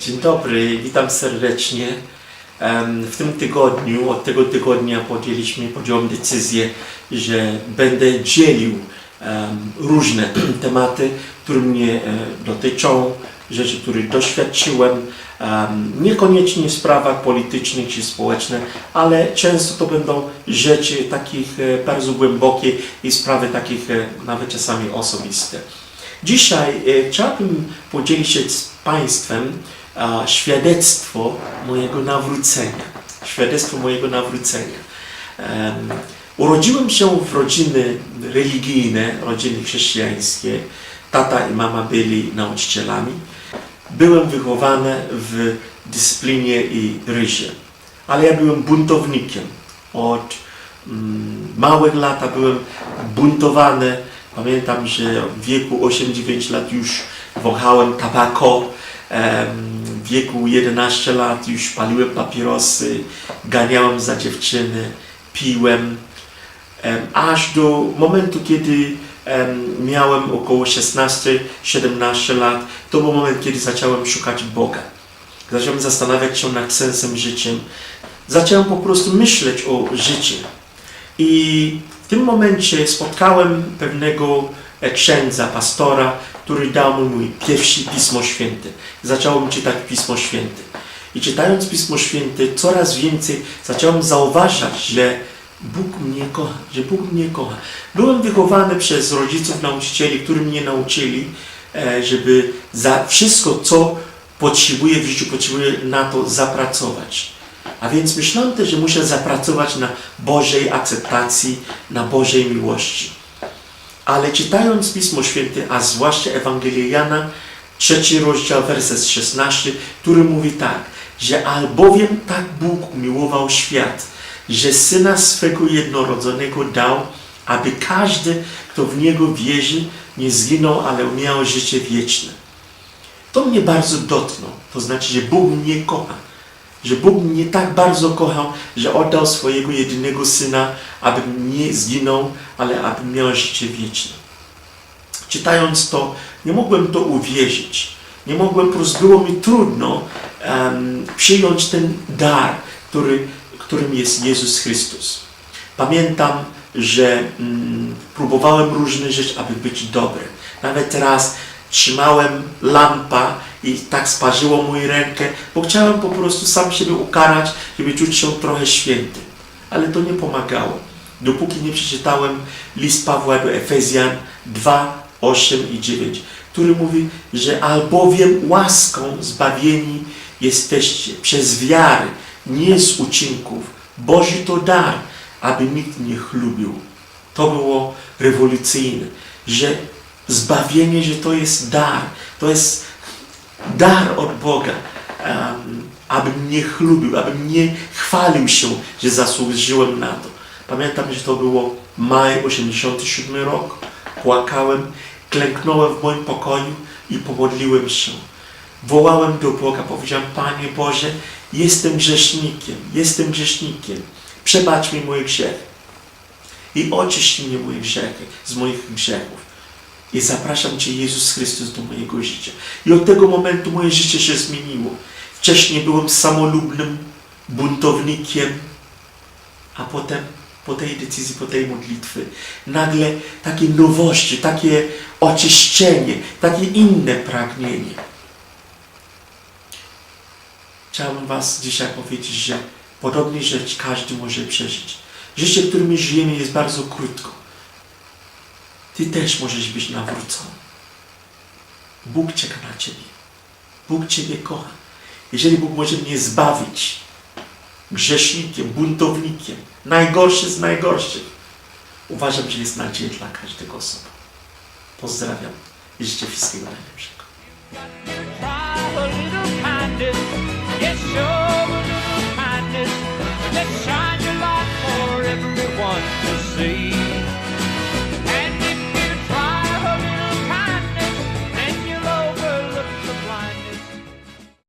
Dzień dobry, witam serdecznie. W tym tygodniu, od tego tygodnia podjęliśmy, podjąłem decyzję, że będę dzielił różne tematy, które mnie e, dotyczą, rzeczy, których doświadczyłem, em, niekoniecznie w sprawach politycznych czy społecznych, ale często to będą rzeczy takich e, bardzo głębokie i sprawy takich e, nawet czasami osobiste. Dzisiaj e, chciałbym podzielić się z Państwem świadectwo mojego nawrócenia. Świadectwo mojego nawrócenia. Em, urodziłem się w rodziny religijne, rodziny chrześcijańskie. Tata i mama byli nauczycielami. Byłem wychowany w dyscyplinie i ryzie. Ale ja byłem buntownikiem. Od mm, małych lat byłem buntowany. Pamiętam, że w wieku 8-9 lat już wąchałem tabako. W wieku 11 lat już paliłem papierosy, ganiałem za dziewczyny, piłem. Aż do momentu, kiedy em, miałem około 16-17 lat, to był moment, kiedy zacząłem szukać Boga. Zacząłem zastanawiać się nad sensem życia. Zacząłem po prostu myśleć o życiu. I w tym momencie spotkałem pewnego e, księdza, pastora, który dał mi mój pierwszy Pismo Święte. Zacząłem czytać Pismo Święte. I czytając Pismo Święte, coraz więcej zacząłem zauważać, że Bóg mnie kocha, że Bóg mnie kocha. Byłem wychowany przez rodziców, nauczycieli, którzy mnie nauczyli, e, żeby za wszystko, co potrzebuję w życiu, potrzebuję na to zapracować. A więc myślałem też, że muszę zapracować na Bożej akceptacji, na Bożej miłości. Ale czytając Pismo Święte, a zwłaszcza Ewangelię Jana, trzeci rozdział, werset 16, który mówi tak, że albowiem tak Bóg umiłował świat, że Syna swego jednorodzonego dał, aby każdy, kto w Niego wierzy, nie zginął, ale miał życie wieczne. To mnie bardzo dotknął. To znaczy, że Bóg mnie kocha. Że Bóg mnie tak bardzo kochał, że oddał swojego jedynego Syna, abym nie zginął, ale abym miał życie wieczne. Czytając to, nie mogłem to uwierzyć. Nie mogłem, po prostu było mi trudno em, przyjąć ten dar, który, którym jest Jezus Chrystus. Pamiętam, że mm, próbowałem różne rzeczy, aby być dobry. Nawet raz trzymałem lampa i tak sparzyło moją rękę, bo chciałem po prostu sam siebie ukarać, żeby czuć się trochę święty. Ale to nie pomagało. Dopóki nie przeczytałem list Pawła do Efezjan 2, 8 i 9, który mówi, że albowiem łaską zbawieni jesteście przez wiarę, nie z uczynków. Boży to dar, aby nikt nie chlubił. To było rewolucyjne, że zbawienie, że to jest dar, to jest dar od Boga, um, abym nie chlubił, abym nie chwalił się, że zasłużyłem na to. Pamiętam, że to było maj 87 rok. Płakałem, klęknąłem w moim pokoju i pomodliłem się. Wołałem do Boga, powiedziałem, Panie Boże, jestem grzesznikiem, jestem grzesznikiem. Przebacz mi moje grzechy i oczyść mnie moje grzechy, z moich grzechów. I zapraszam Cię, Jezus Chrystus, do mojego życia. I od tego momentu moje życie się zmieniło. Wcześniej byłem samolubnym buntownikiem, a potem po tej decyzji, po tej modlitwy, nagle takie nowości, takie oczyszczenie, takie inne pragnienie. Chciałbym Was dzisiaj powiedzieć, że podobnie rzecz każdy może przeżyć. Życie, którym my żyjemy, jest bardzo krótko. Ty też możesz być nawrócony. Bóg czeka na Ciebie. Bóg Ciebie kocha. Jeżeli Bóg może mnie zbawić, grzesznikiem, buntownikiem, najgorszy z najgorszych, uważam, że jest nadzieja dla każdego osoby. Pozdrawiam i życzę wszystkiego najlepszego. It's show.